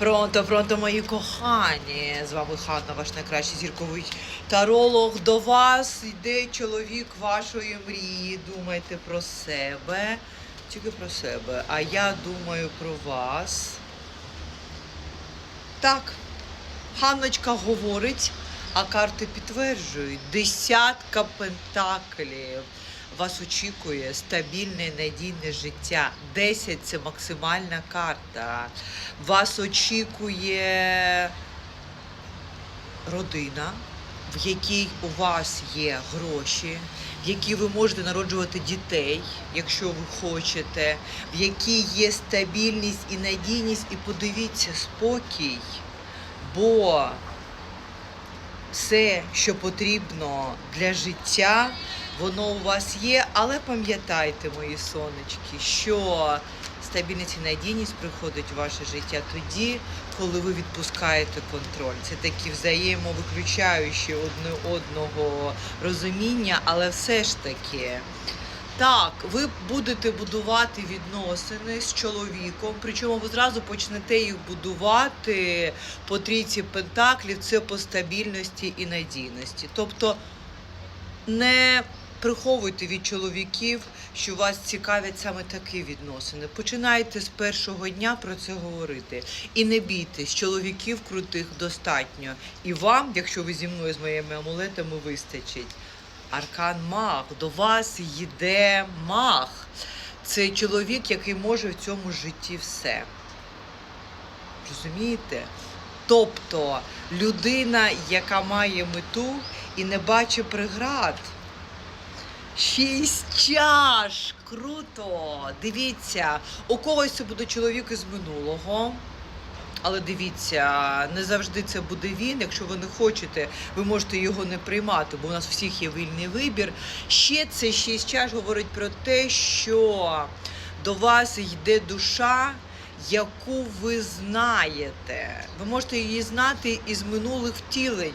Пронто, пронто, мої кохані. З вами Ханна, ваш найкращий зірковий таролог. До вас йде чоловік вашої мрії. Думайте про себе, тільки про себе. А я думаю про вас. Так, Ханночка говорить, а карти підтверджують. Десятка пентаклів. Вас очікує стабільне надійне життя. 10 це максимальна карта. Вас очікує родина, в якій у вас є гроші, в якій ви можете народжувати дітей, якщо ви хочете, в якій є стабільність і надійність. І подивіться, спокій. Бо все, що потрібно для життя, воно у вас є. Але пам'ятайте, мої сонечки, що стабільність і надійність приходить в ваше життя тоді, коли ви відпускаєте контроль. Це такі взаємовиключаючі одне одного розуміння, але все ж таки. Так, ви будете будувати відносини з чоловіком, причому ви зразу почнете їх будувати по трійці пентаклів, це по стабільності і надійності. Тобто не приховуйте від чоловіків, що вас цікавлять саме такі відносини. Починайте з першого дня про це говорити. І не бійтесь, чоловіків крутих достатньо. І вам, якщо ви зі мною з моїми амулетами, вистачить. Аркан Маг, до вас йде маг. Це чоловік, який може в цьому житті все. Розумієте? Тобто людина, яка має мету і не бачить преград. Шість чаш! Круто! Дивіться, у когось це буде чоловік із минулого. Але дивіться, не завжди це буде він. Якщо ви не хочете, ви можете його не приймати, бо у нас всіх є вільний вибір. Ще це шість чаш говорить про те, що до вас йде душа, яку ви знаєте. Ви можете її знати із минулих втілень.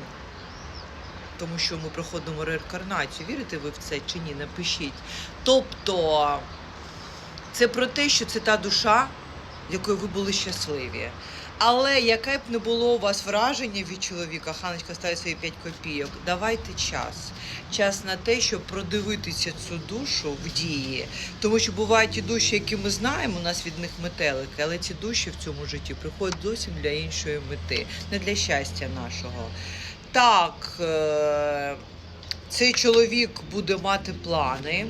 Тому що ми проходимо реінкарнацію. Вірите ви в це чи ні? Напишіть. Тобто, це про те, що це та душа, якою ви були щасливі. Але яке б не було у вас враження від чоловіка, Ханочка ставить свої 5 копійок, давайте час. Час на те, щоб продивитися цю душу в дії. Тому що бувають ті душі, які ми знаємо, у нас від них метелики, але ці душі в цьому житті приходять зовсім для іншої мети, не для щастя нашого. Так, е, цей чоловік буде мати плани.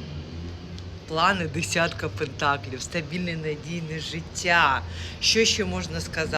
Плани десятка пентаклів, стабільне надійне життя. Що ще можна сказати?